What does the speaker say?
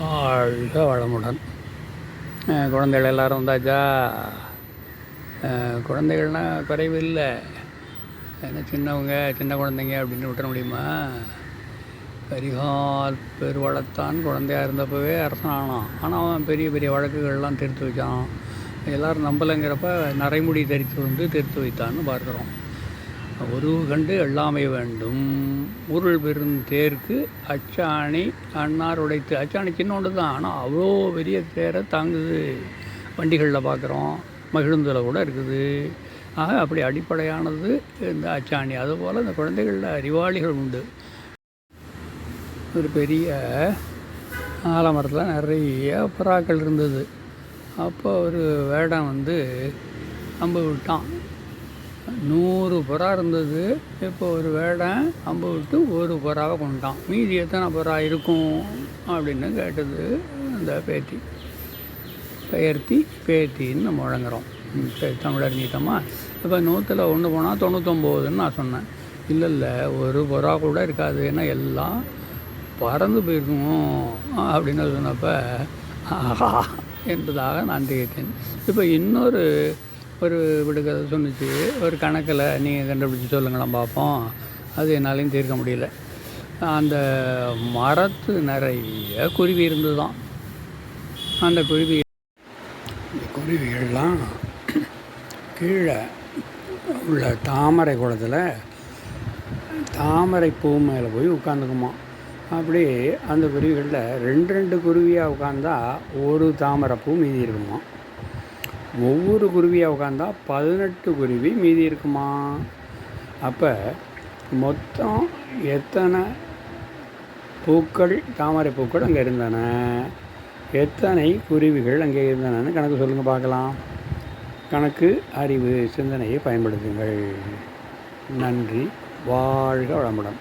வாழ்க வளமுடன். குழந்தைகள் எல்லாரும் வந்தாச்சா? குழந்தைகள்னால் குறைவு இல்லை. ஏன்னா சின்னவங்க சின்ன குழந்தைங்க அப்படின்னு விட்டுற முடியுமா? கரிகால் பெருவளத்தான் குழந்தையா இருந்தப்பவே அரசனானான். ஆனால் அவன் பெரிய பெரிய வழக்குகள்லாம் தீர்த்து வைச்சான். எல்லோரும் நம்பலைங்கிறப்ப நரைமுடி தரித்து வந்து தீர்த்து வைத்தான்னு பார்க்குறோம். உருவு கண்டு எல்லாமே வேண்டும். உருள் பெரும் தேர்க்கு அச்சாணி அன்னார் உடைத்து அச்சாணி சின்னோண்டு தான் ஆனால் அவ்வளோ பெரிய தேரை தாங்குது. வண்டிகளில் பார்க்குறோம் மகிழுந்தில் கூட இருக்குது. ஆக அப்படி அடிப்படையானது இந்த அச்சாணி. அதுபோல் இந்த குழந்தைகளில் அறிவாளிகள் உண்டு. ஒரு பெரிய ஆலமரத்தில் நிறைய புறாக்கள் இருந்தது. அப்போ ஒரு வேடம் வந்து அம்பு விட்டான். நூறு புறா இருந்தது. இப்போ ஒரு வேடம் அம்பு விட்டு ஒரு புறாவை கொண்டான். மீதி எத்தனை புறா இருக்கும்? அப்படின்னு கேட்டது அந்த பேத்தி. பெயர்த்தி பேத்தின்னு முழங்குறோம் சரி தமிழர் நீட்டமா இப்போ நூற்றில் ஒன்று போனால் தொண்ணூத்தொம்போதுன்னு நான் சொன்னேன். இல்லை இல்லை ஒரு புறா கூட இருக்காது. ஏன்னா எல்லாம் பறந்து போயிருக்கும் அப்படின்னு சொன்னப்போ ஆஹா என்பதாக நான் தெரிவித்தேன் இப்போ இன்னொரு ஒரு விடுகதை சொன்னிச்சு. ஒரு கணக்கில் நீங்கள் கண்டுபிடிச்சி சொல்லுங்களேன் பார்ப்போம் அது என்னாலையும் தீர்க்க முடியல. அந்த மரத்து நிறைய குருவி இருந்துதான் அந்த குருவி இந்த குருவிகள்லாம் கீழே உள்ள தாமரை குளத்தில் தாமரை பூ மேலே போய் உட்காந்துக்குமா அப்படி அந்த குருவிகளில் ரெண்டு ரெண்டு குருவியாக உட்காந்தா ஒரு தாமரை பூ மீதி இருக்குமா ஒவ்வொரு குருவியாக உட்காந்தா பதினெட்டு குருவி மீதி இருக்குமா? அப்போ மொத்தம் எத்தனை பூக்கள் தாமரை பூக்கள் அங்கே இருந்தன? எத்தனை குருவிகள் அங்கே இருந்தனன்னு கணக்கு சொல்லுங்கள் பார்க்கலாம். கணக்கு அறிவு சிந்தனையை பயன்படுத்துங்கள். நன்றி வாழ்க வளமுடன்.